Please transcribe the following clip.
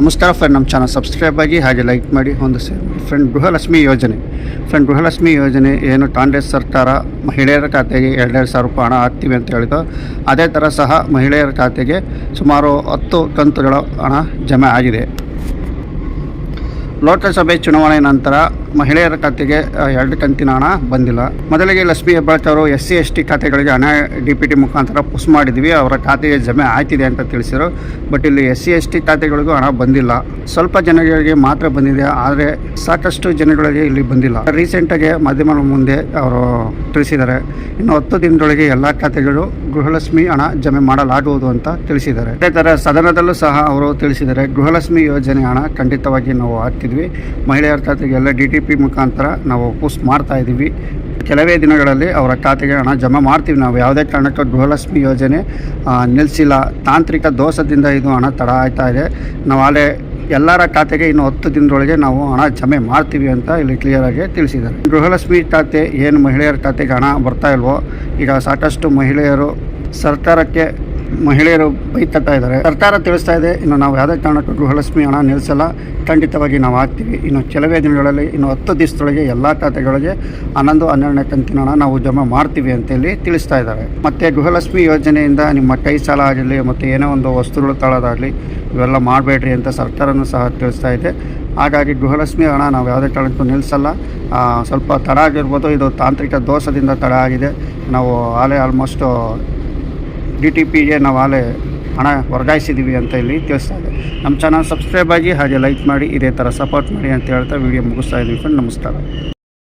ನಮಸ್ಕಾರ ಫ್ರೆಂಡ್ ನಮ್ಮ channel subscribe ಆಗಿ ಹಾಗೆ ಲೈಕ್ ಮಾಡಿ. ಒಂದು ಸೇ ಫ್ರೆಂಡ್ ಗೃಹಲಕ್ಷ್ಮಿ ಯೋಜನೆ. ಫ್ರೆಂಡ್ ಗೃಹಲಕ್ಷ್ಮಿ ಯೋಜನೆ ಏನು? ಕಾಂಗ್ರೆಸ್ ಸರ್ಕಾರ ಮಹಿಳೆಯರ ಖಾತೆಗೆ ಎರಡೆರಡು ಸಾವಿರ ರೂಪಾಯಿ ಹಣ ಹಾಕ್ತೀವಿ ಅಂತ ಹೇಳಿದ್ದು ಅದೇ ಥರ ಸಹ ಮಹಿಳೆಯರ ಖಾತೆಗೆ ಸುಮಾರು ಹತ್ತು ಕಂತುಗಳ ಹಣ ಜಮೆ ಆಗಿದೆ. ಲೋಕಸಭೆ ಚುನಾವಣೆ ನಂತರ ಮಹಿಳೆಯರ ಖಾತೆಗೆ ಎರಡು ಕಂತಿನ ಹಣ ಬಂದಿಲ್ಲ. ಮೊದಲಿಗೆ Lakshmi Hebbalkar S C, S T ಖಾತೆಗಳಿಗೆ ಹಣ ಡಿ ಪಿ ಟಿ ಮುಖಾಂತರ ಪುಸ್ ಮಾಡಿದ್ವಿ. ಅವರ ಖಾತೆಗೆ ಜಮೆ ಆಯ್ತಿದೆ ಅಂತ ತಿಳಿಸಿದರು. ಬಟ್ ಇಲ್ಲಿ ಎಸ್ ಸಿ, ಎಸ್ ಟಿ ಖಾತೆಗಳಿಗೂ ಹಣ ಬಂದಿಲ್ಲ. ಸ್ವಲ್ಪ ಜನಗಳಿಗೆ ಮಾತ್ರ ಬಂದಿದೆ, ಆದರೆ ಸಾಕಷ್ಟು ಜನಗಳಿಗೆ ಇಲ್ಲಿ ಬಂದಿಲ್ಲ. ರೀಸೆಂಟಾಗಿ ಮಾಧ್ಯಮಗಳ ಮುಂದೆ ಅವರು ತಿಳಿಸಿದ್ದಾರೆ. ಇನ್ನು ಹತ್ತು ದಿನದೊಳಗೆ ಎಲ್ಲ ಖಾತೆಗಳು ಗೃಹಲಕ್ಷ್ಮಿ ಹಣ ಜಮೆ ಮಾಡಲಾಗುವುದು ಅಂತ ತಿಳಿಸಿದ್ದಾರೆ. ಅದೇ ಥರ ಸದನದಲ್ಲೂ ಸಹ ಅವರು ತಿಳಿಸಿದ್ದಾರೆ, ಗೃಹಲಕ್ಷ್ಮಿ ಯೋಜನೆ ಹಣ ಖಂಡಿತವಾಗಿ ನಾವು ಹಾಕ್ತಿದ್ವಿ. ಮಹಿಳೆಯರ ಖಾತೆಗೆ ಎಲ್ಲ ಡಿ ಪಿ ಮುಖಾಂತರ ನಾವು ಪೋಸ್ಟ್ ಮಾಡ್ತಾ ಇದ್ದೀವಿ. ಕೆಲವೇ ದಿನಗಳಲ್ಲಿ ಅವರ ಖಾತೆಗೆ ಹಣ ಜಮಾ ಮಾಡ್ತೀವಿ ನಾವು. ಯಾವುದೇ ಕಾರಣಕ್ಕೂ ಗೃಹಲಕ್ಷ್ಮಿ ಯೋಜನೆ ನಿಲ್ಲಿಸಿಲ್ಲ ತಾಂತ್ರಿಕ ದೋಷದಿಂದ ಇದು ಹಣ ತಡ ಆಯ್ತಾ ಇದೆ. ನಾವು ಅಲ್ಲೇ ಎಲ್ಲರ ಖಾತೆಗೆ ಇನ್ನು ಹತ್ತು ದಿನದೊಳಗೆ ನಾವು ಹಣ ಜಮೆ ಮಾಡ್ತೀವಿ ಅಂತ ಇಲ್ಲಿ ಕ್ಲಿಯರಾಗಿ ತಿಳಿಸಿದ್ದಾರೆ. ಗೃಹಲಕ್ಷ್ಮಿ ಖಾತೆ ಏನು ಮಹಿಳೆಯರ ಖಾತೆಗೆ ಹಣ ಬರ್ತಾ ಇಲ್ವೋ, ಈಗ ಸಾಕಷ್ಟು ಮಹಿಳೆಯರು ಸರ್ಕಾರಕ್ಕೆ ಮಹಿಳೆಯರು ಬೈತಡ್ತಾ ಇದ್ದಾರೆ. ಸರ್ಕಾರ ತಿಳಿಸ್ತಾ ಇದೆ, ಇನ್ನು ನಾವು ಯಾವುದೇ ಕಾರಣಕ್ಕೂ ಗೃಹಲಕ್ಷ್ಮಿ ಹಣ ನಿಲ್ಲಿಸಲ್ಲ. ಖಂಡಿತವಾಗಿ ನಾವು ಹಾಕ್ತೀವಿ. ಇನ್ನು ಕೆಲವೇ ದಿನಗಳಲ್ಲಿ, ಇನ್ನು ಹತ್ತು ದಿವಸದೊಳಗೆ ಎಲ್ಲ ಖಾತೆಗಳಿಗೆ ಹನ್ನೊಂದು, ಹನ್ನೆರಡನೇ ಕಂತಿನ ಹಣ ನಾವು ಜಮಾ ಮಾಡ್ತೀವಿ ಅಂತೇಳಿ ತಿಳಿಸ್ತಾ ಇದ್ದಾರೆ. ಮತ್ತು ಗೃಹಲಕ್ಷ್ಮಿ ಯೋಜನೆಯಿಂದ ನಿಮ್ಮ ಕೈ ಸಾಲ ಆಗಲಿ, ಮತ್ತು ಏನೋ ಒಂದು ವಸ್ತುಗಳು ತಾಳೋದಾಗಲಿ, ಇವೆಲ್ಲ ಮಾಡಬೇಡ್ರಿ ಅಂತ ಸರ್ಕಾರನೂ ಸಹ ತಿಳಿಸ್ತಾ ಇದೆ. ಹಾಗಾಗಿ ಗೃಹಲಕ್ಷ್ಮಿ ಹಣ ನಾವು ಯಾವುದೇ ಕಾರಣಕ್ಕೂ ನಿಲ್ಲಿಸಲ್ಲ. ಸ್ವಲ್ಪ ತಡ ಆಗಿರ್ಬೋದು. ಇದು ತಾಂತ್ರಿಕ ದೋಷದಿಂದ ತಡ ಆಗಿದೆ. ನಾವು ಆಲೇ ಆಲ್ಮೋಸ್ಟು ಡಿ ಟಿ ಪಿಗೆ ನಾವು ಆಲೆ ಹಣ ವರ್ಗಾಯಿಸಿದ್ದೀವಿ ಅಂತ ಇಲ್ಲಿ ತಿಳಿಸ್ತಾ ಇದೆ. ನಮ್ಮ ಚಾನಲ್ ಸಬ್ಸ್ಕ್ರೈಬ್ ಆಗಿ ಹಾಗೆ ಲೈಕ್ ಮಾಡಿ, ಇದೇ ಥರ ಸಪೋರ್ಟ್ ಮಾಡಿ ಅಂತ ಹೇಳ್ತಾ ವಿಡಿಯೋ ಮುಗಿಸ್ತಾ ಇದ್ದೀವಿ ಫ್ರೆಂಡ್ ನಮಸ್ಕಾರ.